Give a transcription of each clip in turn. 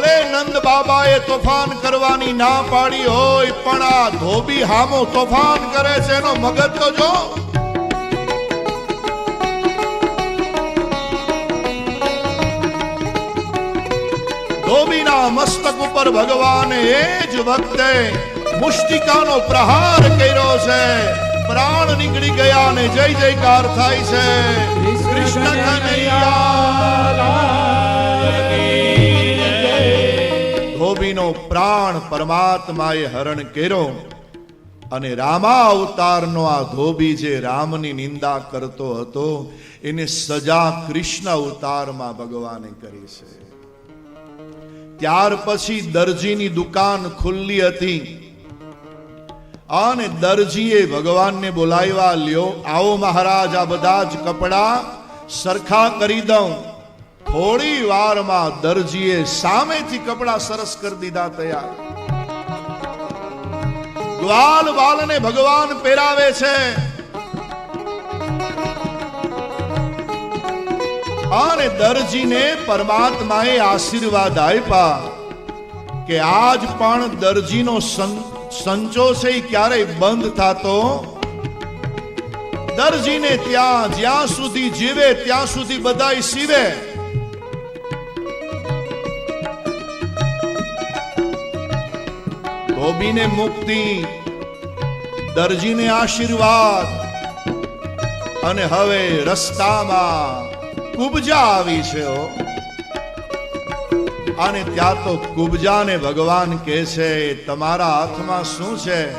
ભલે નંદ બાબાએ તોફાન કરવાની ના પાડી હોય પણ આ ધોબી હામો તોફાન કરે છે એનો મગજ તો જો. ધોબીના મસ્તક ઉપર ભગવાને એ જ વખતે મુષ્ટિકાનો પ્રહાર કર્યો છે. પ્રાણ નીકળી ગયા અને જય જયકાર થાય છે. કૃષ્ણ કનૈયા. ધોબીનો પ્રાણ પરમાત્માએ હરણ કર્યો અને રામા અવતારનો આ ધોબી જે રામની નિંદા કરતો હતો, એને સજા કૃષ્ણ અવતારમાં ભગવાને કરી છે. ત્યાર પછી દરજીની દુકાન ખુલ્લી હતી. અને દરજીએ ભગવાનને બોલાવ્યા, લ્યો, આવો મહારાજ, આ બધા જ કપડા સરખા કરી દઉં. થોડી વારમાં દરજીએ સામેથી કપડા સરસ કરી દીધા તૈયાર. ગ્વાલ બાલને ભગવાન પહેરાવે છે. અને દરજીને પરમાત્માએ આશીર્વાદ આપ્યા કે આજ પણ દરજીનો સંચો છે ક્યારેય બંધ થતો? દરજીને ત્યાં, જ્યાં સુધી જીવે, ત્યાં સુધી બધા સીવે. ધોબીને મુક્તિ, દરજીને આશીર્વાદ. અને હવે રસ્તામાં કુબજા આવી છે અને ત્યાં તો કુબજાને ભગવાન કહે છે, તમારા હાથમાં શું છે?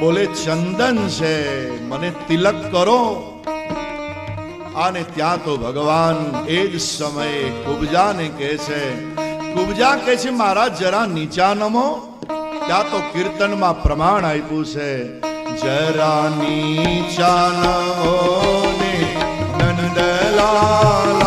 બોલે, ચંદન છે, મને તિલક કરો. અને ત્યાં તો ભગવાન એ જ સમયે કુબજાને કહે છે, કુબજા કહે છે મારા જરા નીચા નમો. ત્યાં તો કીર્તનમાં પ્રમાણ આપ્યું છે? જરા નીચા નંદલાલ ને નંદલાલા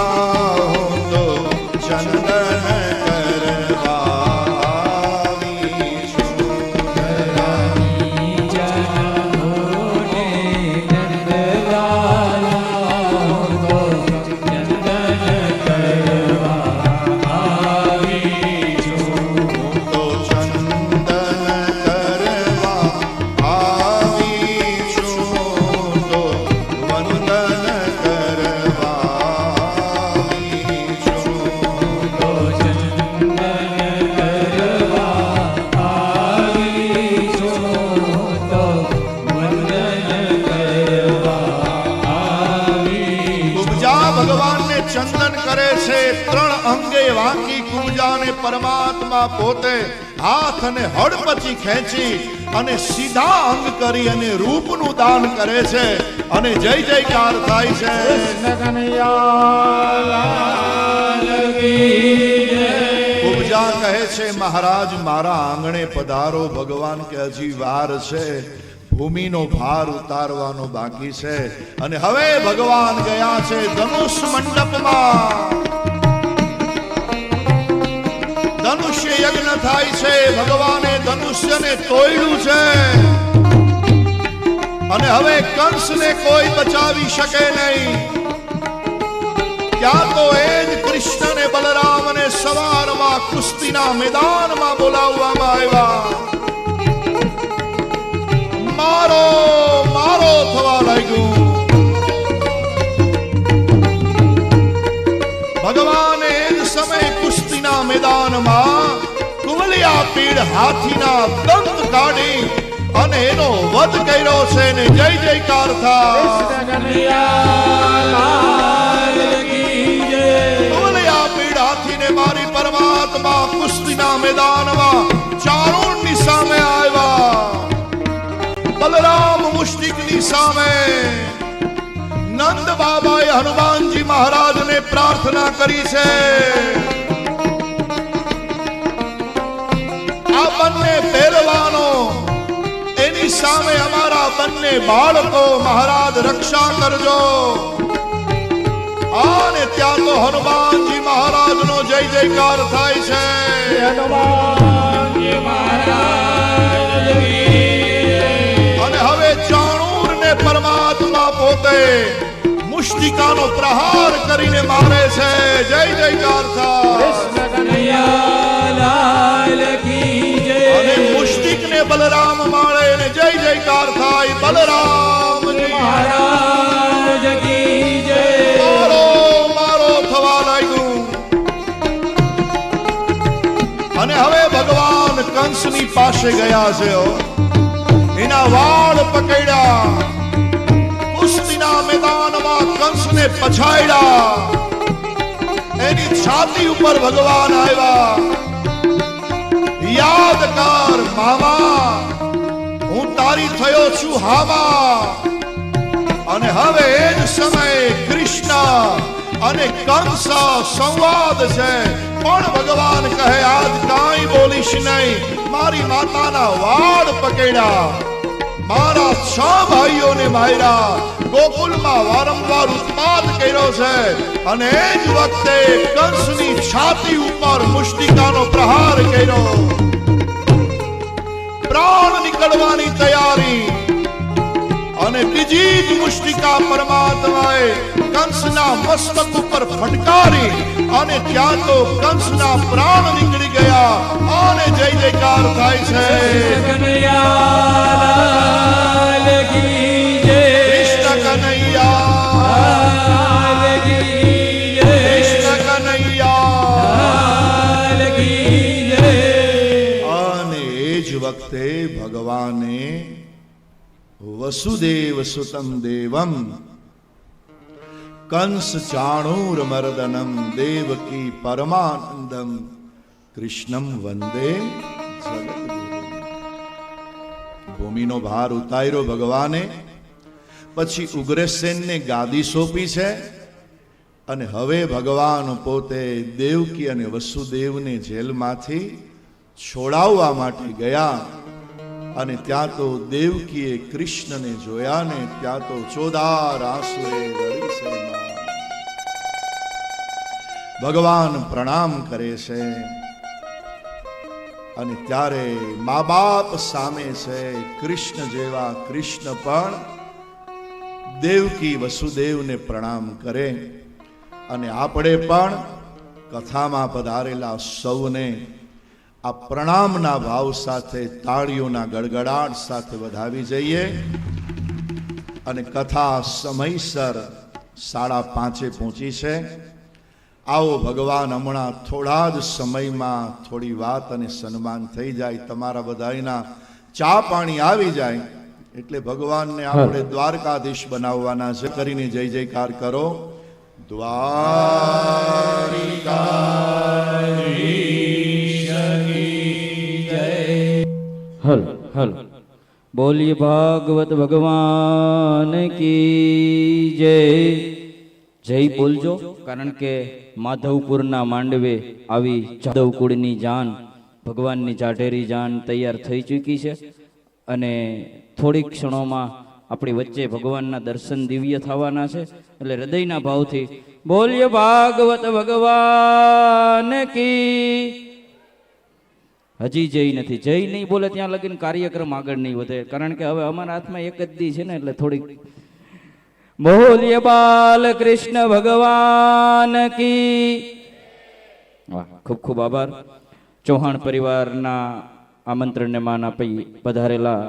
પરમાત્મા પોતે હાથ અને હડપચી ખેંચી અને સીધા અંગ કરી અને રૂપનું દાન કરે છે અને જય જયકાર થાય છે. ઉપજા કહે છે, મહારાજ, મારા આંગણે પધારો, ભગવાન કે હજી વાર છે. ભૂમિનો ભાર ઉતારવાનો બાકી છે. અને હવે ભગવાન ગયા છે ધનુષ મંડપમાં. ધનુષ્ય યજ્ઞ થાય છે, ભગવાને ધનુષ્યને તોડ્યું છે. અને હવે કંસને કોઈ બચાવી શકે નહીં. ત્યાં તો એ જ કૃષ્ણને બલરામને સવારમાં કુસ્તીના મેદાનમાં બોલાવવામાં આવ્યા. મારો મારો થવા લાગ્યું. ભગવાને એ જ સમય કુસ્તીના મેદાનમાં કુવલિયા પીડ હાથીના દંત કાઢી અને એનો વધ કર્યો છે ને જય જયકાર કુવલિયા પીડ હાથીને મારી પરમાત્મા કુસ્તીના મેદાનમાં ચારુણની સામે આવ્યા. બલરામ મુષ્ટિકની સામે નંદ બાબાએ હનુમાનજી મહારાજને પ્રાર્થના કરી છે. બંને પહેરવાનો. એની સામે અમારા બંને બાળકો મહારાજ રક્ષા કરજો. અને ત્યાં તો હનુમાનજી મહારાજનો જય જયકાર થાય છે. અને હવે ચાણૂર ને પરમાત્મા પોતે મુષ્ટિકાનો પ્રહાર કરીને મારે છે. જય જયકાર. પાસે ગયા છે એના વાળ પકડ્યા. કુસ્તીના મેદાનમાં કંસને પછાડ્યા. એની છાતી ઉપર ભગવાન આવ્યા. યાદ મામા, હું તારી થયો છું હામા. અને હવે એ જ સમયે કૃષ્ણ અને કંસ સંવાદ છે. પણ ભગવાન કહે, આજ કાંઈ બોલીશ નહીં. મારી માતાના વાળ પકડ્યા. મારા છ ભાઈઓને માર્યા. ગોકુલમાં વારંવાર ઉત્પાદ કર્યો છે. અને એ જ વખતે કંસની છાતી ઉપર મુષ્ટિકાનો પ્રહાર કર્યો. પ્રાણ નીકળવાની તૈયારી અને બીજી જ મુષ્ટિકા પરમાત્માએ કંસના મસ્તક ઉપર ફટકારી અને ત્યાં તો કંસના પ્રાણ નીકળી ગયા. અને જય જયકાર થાય છે. વસુદેવ સુતમ દેવમ કંસ ચાણૂર મર્દનમ દેવકી પરમાનંદમ કૃષ્ણમ વંદે ભૂમિનો ભાર ઉતાર્યો ભગવાને પછી ઉગ્રસેનને ગાદી સોંપી છે અને હવે ભગવાન પોતે દેવકી અને વસુદેવને જેલમાંથી છોડાવવા માટે ગયા. અને ત્યાં તો દેવકીએ કૃષ્ણને જોયા ને ત્યાં તો ચોદાર આંસુએ. ભગવાન પ્રણામ કરે છે અને ત્યારે મા બાપ સામે છે કૃષ્ણ જેવા કૃષ્ણ પણ દેવકી વસુદેવને પ્રણામ કરે અને આપણે પણ કથામાં પધારેલા સૌને આ પ્રણામના ભાવ સાથે તાળીઓના ગડગડાટ સાથે વધાવી જઈએ અને કથા સમયસર સાડા પાંચે પહોંચી છે. આવો ભગવાન હમણાં થોડા જ સમયમાં થોડી વાત અને સન્માન થઈ જાય તમારા બધાના ચા પાણી આવી જાય એટલે ભગવાનને આપણે દ્વારકાધીશ બનાવવાના છે. કરીને જય જયકાર કરો. હલ હલ. બોલીએ ભાગવત ભગવાન કી જય. જય બોલજો, કારણ કે માધવપુરના માંડવે આવી જાદવકુળની જાન, ભગવાનની જાઢેરી જાન તૈયાર થઈ ચૂકી છે. અને થોડીક ક્ષણોમાં આપણી વચ્ચે ભગવાનના દર્શન દિવ્ય થવાના છે. એટલે હૃદયના ભાવથી બોલીએ ભાગવત ભગવાન કી હજી જય નથી. જય નહીં બોલે ત્યાં લગીને કાર્યક્રમ આગળ નહીં વધે. કારણ કે હવે અમારા હાથમાં એક જ દી છે ને, એટલે થોડીક બોલીએ બાલ કૃષ્ણ ભગવાન કી. વાહ, ખૂબ ખૂબ આભાર. ચૌહાણ પરિવારના આમંત્રણને માન આપી પધારેલા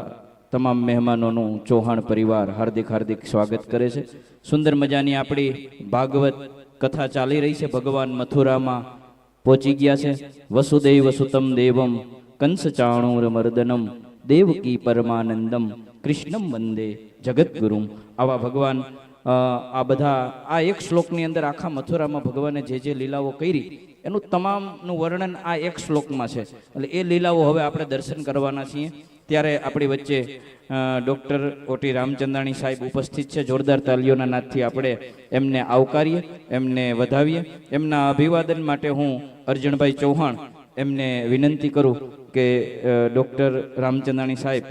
તમામ મહેમાનોનું ચૌહાણ પરિવાર હાર્દિક હાર્દિક સ્વાગત કરે છે. સુંદર મજાની આપણી ભાગવત કથા ચાલી રહી છે ભગવાન મથુરામાં. પહોંચી ગયા છે. વસુદેવ સુતમ દેવમ કંસ ચાણૂર મર્દનમ દેવકી પરમાનંદમ, કૃષ્ણમ વંદે જગદગુરુમ. આવા ભગવાન આ બધા, આ એક શ્લોકની અંદર આખા મથુરામાં ભગવાને જે જે લીલાઓ કરી, એનું તમામનું વર્ણન આ એક શ્લોકમાં છે. એટલે એ લીલાઓ હવે આપણે દર્શન કરવાના છીએ. ત્યારે આપણી વચ્ચે ડૉક્ટર ઓટી રામચંદાણી સાહેબ ઉપસ્થિત છે. જોરદાર તાલીઓના નાદથી આપણે એમને આવકારીએ, એમને વધાવીએ. એમના અભિવાદન માટે હું અર્જણભાઈ ચૌહાણ એમને વિનંતી કરું કે ડૉક્ટર રામચંદાણી સાહેબ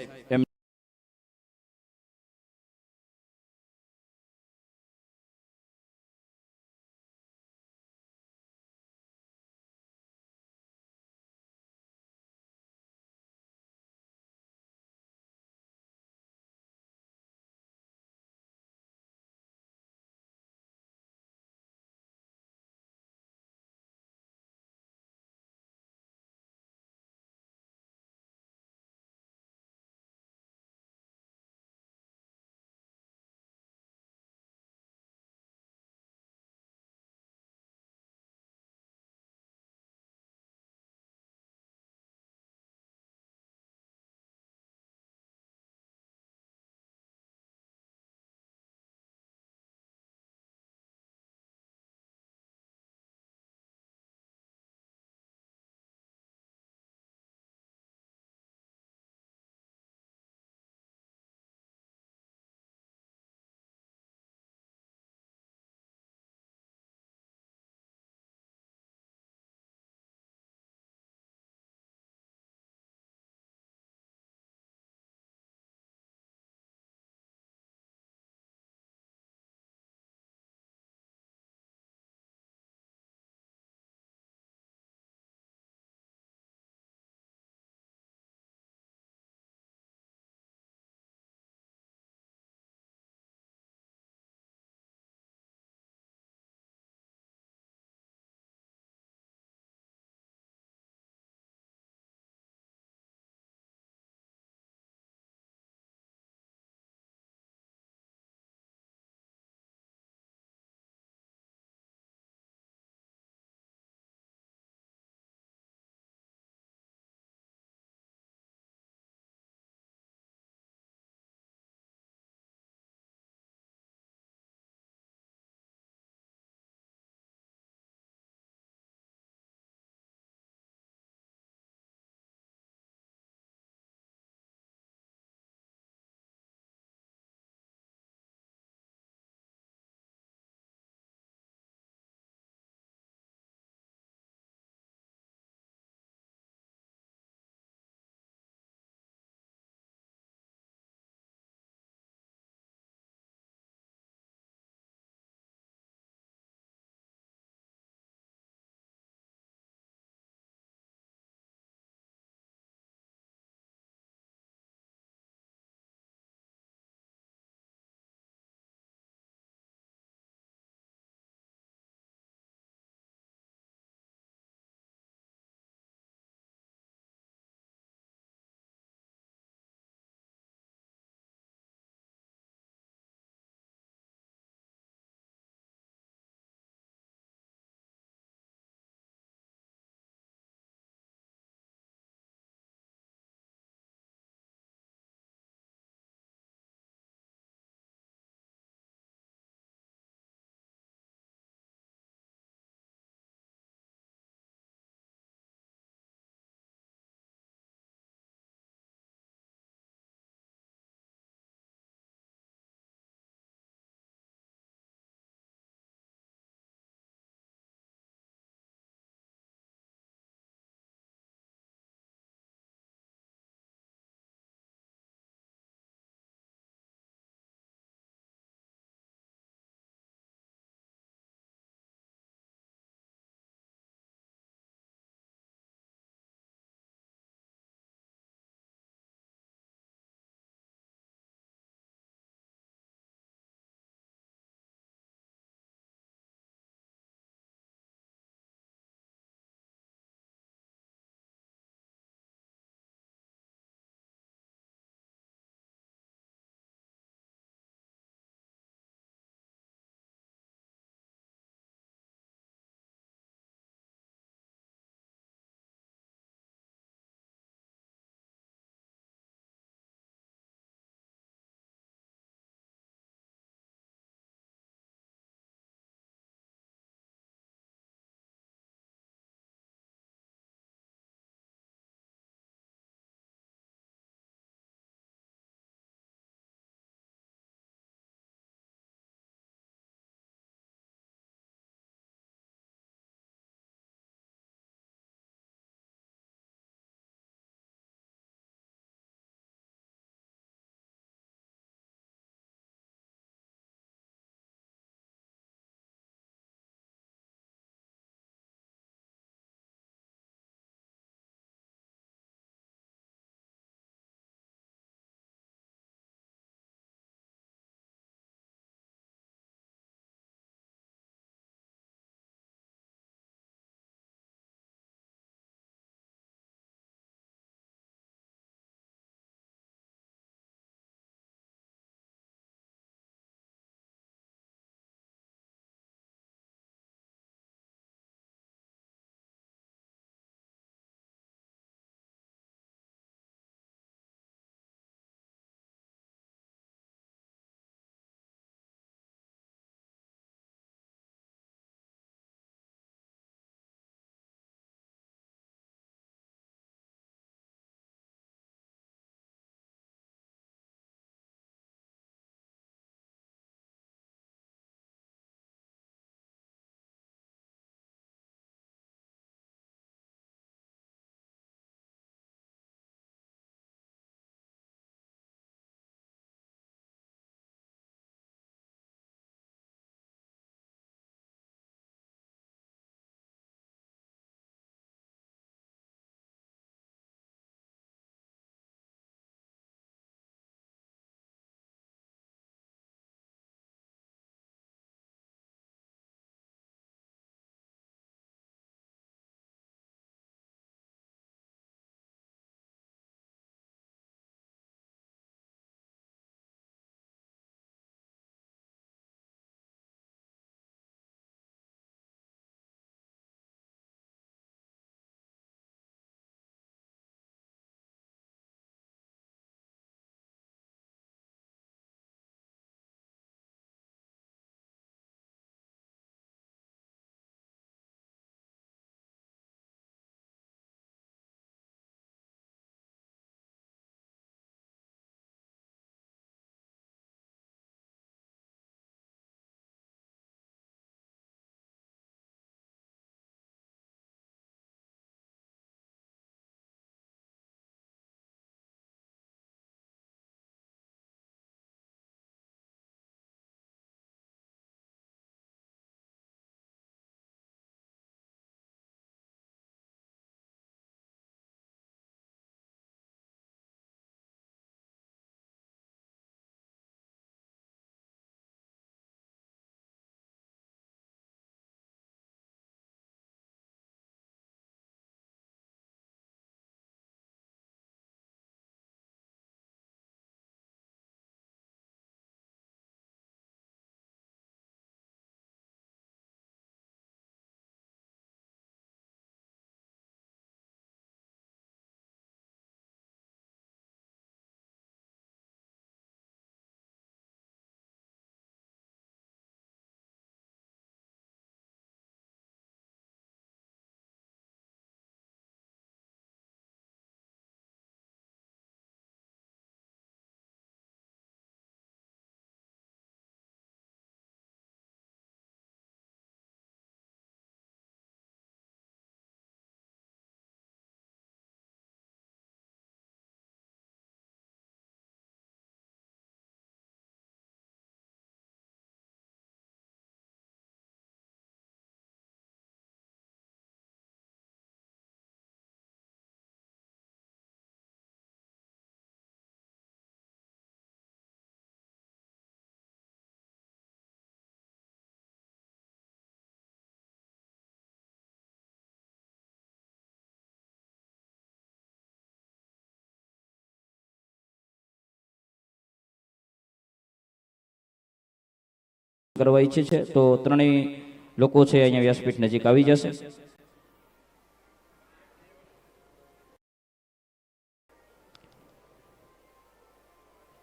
કરવા ઈચ્છે છે, તો ત્રણેય લોકો છે અહીંયા વ્યાસપીઠ નજીક આવી જશે.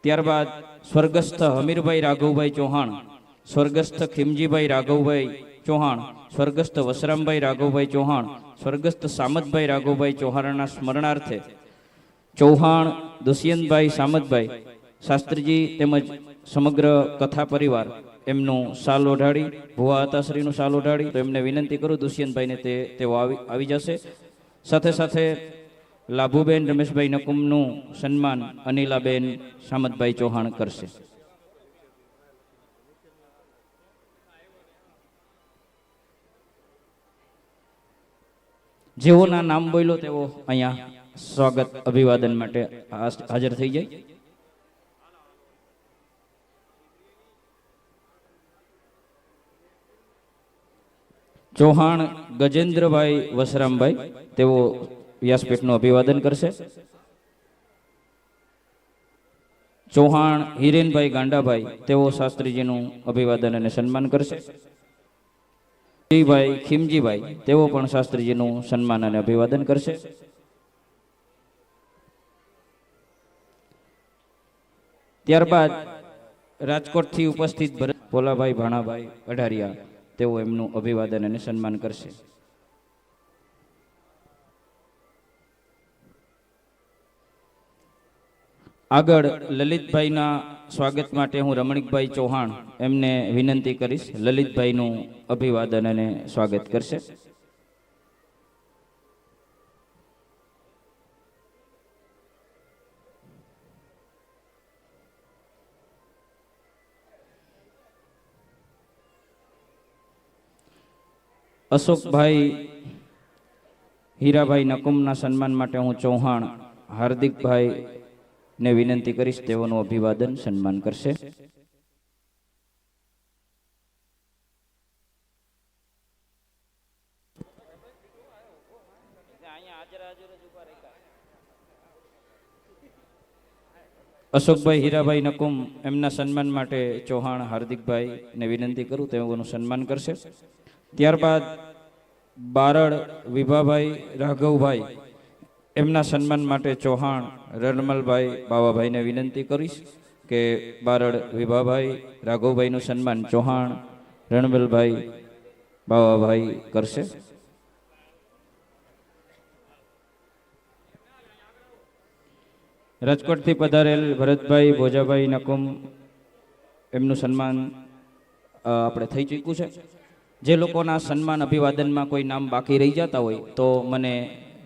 ત્યારબાદ સ્વર્ગસ્થ હમીરભાઈ રાઘવભાઈ ચૌહાણ, સ્વર્ગસ્થ ખીમજીભાઈ રાઘવભાઈ ચૌહાણ, સ્વર્ગસ્થ વસરામભાઈ રાઘવભાઈ ચૌહાણ, સ્વર્ગસ્થ સામતભાઈ રાઘવભાઈ ચૌહાણના સ્મરણાર્થે ચૌહાણ, દુષ્યંતભાઈ સામતભાઈ, શાસ્ત્રીજી તેમજ સમગ્ર કથા પરિવાર એમનું સાલ ઓઢાડી, ભુવા હતાશ્રીનું સાલ ઓઢાડી, તો એમને વિનંતી કરું દુષ્યંતભાઈને તે, તેઓ આવી આવી જશે. સાથે સાથે લાભુબેન રમેશભાઈ નકુમનું સન્માન અનિલાબેન સામતભાઈ ચૌહાણ કરશે. જેઓના નામ બોલ્યો તેઓ અહીંયા સ્વાગત અભિવાદન માટે હાજર થઈ જાય. ચૌહાણ ગજેન્દ્રભાઈ વસરામભાઈ, તેઓ વ્યાસપીઠનું અભિવાદન કરશે. ચૌહાણ હિરેનભાઈ ગાંડાભાઈ, તેઓ શાસ્ત્રીજીનું અભિવાદન અને સન્માન કરશે. ભાઈ ખીમજીભાઈ, તેઓ પણ શાસ્ત્રીજીનું સન્માન અને અભિવાદન કરશે. ત્યારબાદ રાજકોટથી ઉપસ્થિત ભરત ભોલાભાઈ ભાણાભાઈ અઢારિયા. તેઓ એમનું અભિવાદન અને સન્માન કરશે. આગળ લલિતભાઈના સ્વાગત માટે હું રમણીકભાઈ ચૌહાણ એમને વિનંતી કરીશ. લલિતભાઈનું અભિવાદન અને સ્વાગત કરશે. અશોકભાઈ હીરાભાઈ નકુમના સન્માન માટે હું ચૌહાણ હાર્દિકભાઈ ને વિનંતી કરીશ, તેઓનું અભિવાદન, સન્માન કરશે. અશોકભાઈ હીરાભાઈ નકુમ એમના સન્માન માટે ચૌહાણ હાર્દિકભાઈ ને વિનંતી કરું, તેઓનું સન્માન કરશે. ત્યારબાદ બારડ વિભાભાઈ રાઘવભાઈ, એમના સન્માન માટે ચૌહાણ રણમલભાઈ બાવાભાઈને વિનંતી કરીશ કે બારડ વિભાભાઈ રાઘવભાઈનું સન્માન ચૌહાણ રણમલભાઈ બાવાભાઈ કરશે. રાજકોટથી પધારેલ ભરતભાઈ ભોજાભાઈ નકુમ, એમનું સન્માન આપણે થઈ ચૂક્યું છે. જે લોકોના સન્માન અભિવાદનમાં કોઈ નામ બાકી રહી જતા હોય તો મને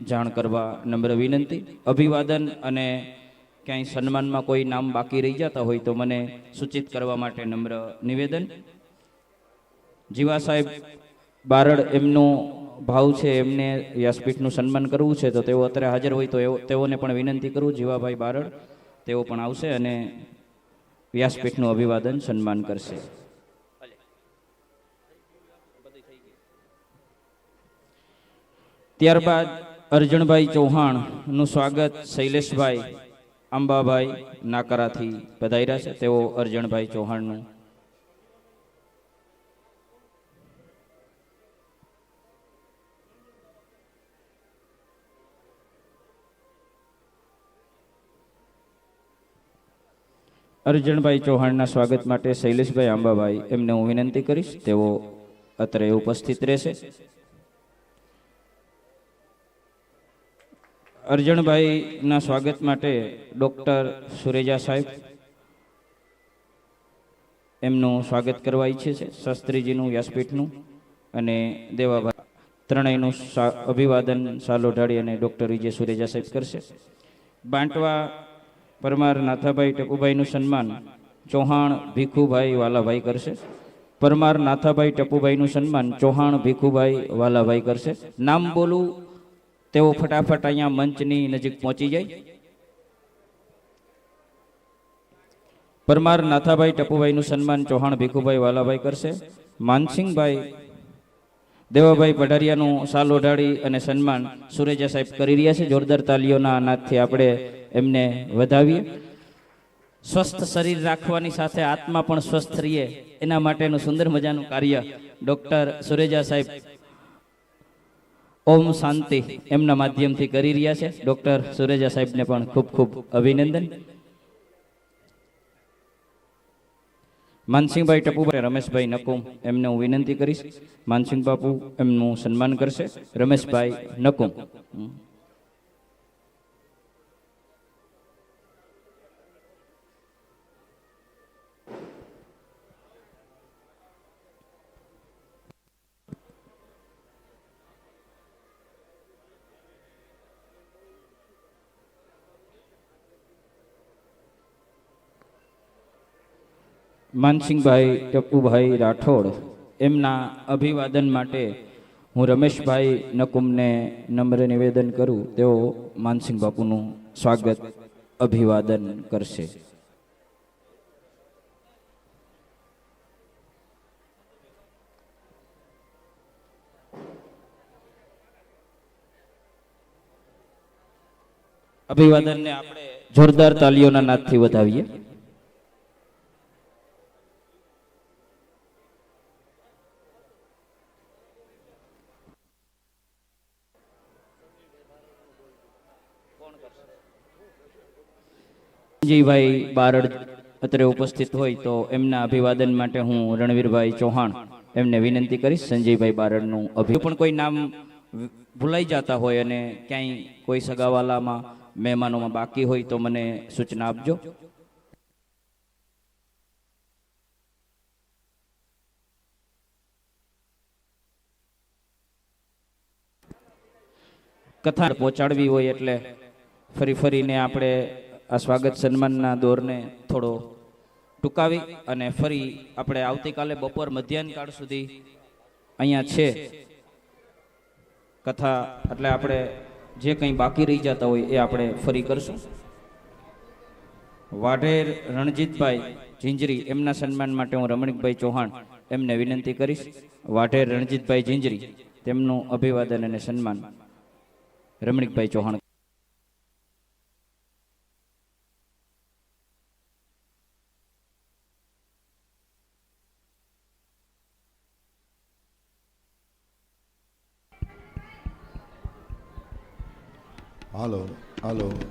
જાણ કરવા નમ્ર વિનંતી. અભિવાદન અને ક્યાંય સન્માનમાં કોઈ નામ બાકી રહી જતા હોય તો મને સૂચિત કરવા માટે નમ્ર નિવેદન. જીવા સાહેબ બારડ એમનો ભાવ છે, એમને વ્યાસપીઠનું સન્માન કરવું છે, તો તેઓ અત્યારે હાજર હોય તો એવો તેઓને પણ વિનંતી કરું, જીવાભાઈ બારડ, તેઓ પણ આવશે અને વ્યાસપીઠનું અભિવાદન સન્માન કરશે. ત્યારબાદ અર્જણભાઈ ચૌહાણનું સ્વાગત શૈલેષભાઈ અંબાભાઈ નાકરાથી પધાર્યા છે. તેઓ અર્જણભાઈ ચૌહાણનું અર્જણભાઈ ચૌહાણના સ્વાગત માટે શૈલેષભાઈ આંબાભાઈ એમને હું વિનંતી કરીશ. તેઓ અત્રે ઉપસ્થિત રહેશે. અર્જણભાઈના સ્વાગત માટે ડૉક્ટર સુરેજા સાહેબ એમનું સ્વાગત કરવા ઈચ્છે છે, શાસ્ત્રીજીનું વ્યાસપીઠનું અને દેવાભાઈ ત્રણેયનું અભિવાદન સાલો ઢાળી અને ડૉક્ટર વિજય સુરેજા સાહેબ કરશે. બાંટવા પરમાર નાથાભાઈ ટપુભાઈનું સન્માન ચૌહાણ ભીખુભાઈ વાલાભાઈ કરશે. પરમાર નાથાભાઈ ટપુભાઈનું સન્માન ચૌહાણ ભીખુભાઈ વાલાભાઈ કરશે. નામ બોલું તેઓ ફટાફટ અહીંયા મંચની નજીક પહોંચી જાય. પરમાર નાથાભાઈ ટપુભાઈનું સન્માન ચૌહાણ ભીખુભાઈ વાલાભાઈ કરશે. માનસિંહભાઈ દેવાભાઈ પઢારિયાનું સાલ ઓઢાડી અને સન્માન સુરેજા સાહેબ કરી રહ્યા છે. જોરદાર તાલીઓના અનાજથી આપણે એમને વધાવીએ. સ્વસ્થ શરીર રાખવાની સાથે આત્મા પણ સ્વસ્થ રહીએ. એના માટેનું સુંદર મજાનું કાર્ય ડોક્ટર સુરેજા સાહેબ ઓમ શાંતિ એમના માધ્યમથી કરી રહ્યા છે. ડોક્ટર સુરેજા સાહેબને પણ ખૂબ ખૂબ અભિનંદન. માનસિંહભાઈ ટપુભાઈ, રમેશભાઈ નકુમ, એમને હું વિનંતી કરીશ. માનસિંહ બાપુ એમનું સન્માન કરશે. રમેશભાઈ નકુમ. માનસિંહભાઈ ટપ્પુભાઈ રાઠોડ એમના અભિવાદન માટે હું રમેશભાઈ નકુમને નમ્ર નિવેદન કરું, તેઓ માનસિંહ બાપુનું સ્વાગત, અભિવાદન કરશે. અભિવાદનને આપણે જોરદાર તાલીઓના નાદથી વધાવીએ. સંજયભાઈ બારડ અત્રે ઉપસ્થિત હોય તો એમના અભિવાદન માટે હું રણવીરભાઈ ચૌહાણ એમને વિનંતી કરીશ સંજયભાઈ બારડનું અભિ પણ કોઈ નામ ભૂલાઈ જતા હોય અને ક્યાંય કોઈ સગાવાલામાં, મહેમાનોમાં બાકી હોય તો મને સૂચના આપજો. કથા પહોંચાડવી હોય એટલે ફરી ફરીને આપણે આ સ્વાગત સન્માનના દોરને થોડો ટૂંકાવી અને ફરી આપણે આવતીકાલે બપોર મધ્યાહન સુધી અહીંયા છે. કથા એટલે આપણે જે કંઈ બાકી રહી જતા હોય એ આપણે ફરી કરશું. વાઢેર રણજીતભાઈ ઝીંજરી એમના સન્માન માટે હું રમણીકભાઈ ચૌહાણ એમને વિનંતી કરીશ. વાઢેર રણજીતભાઈ ઝીંજરી તેમનું અભિવાદન અને સન્માન રમણીકભાઈ ચૌહાણ હાલો હાલો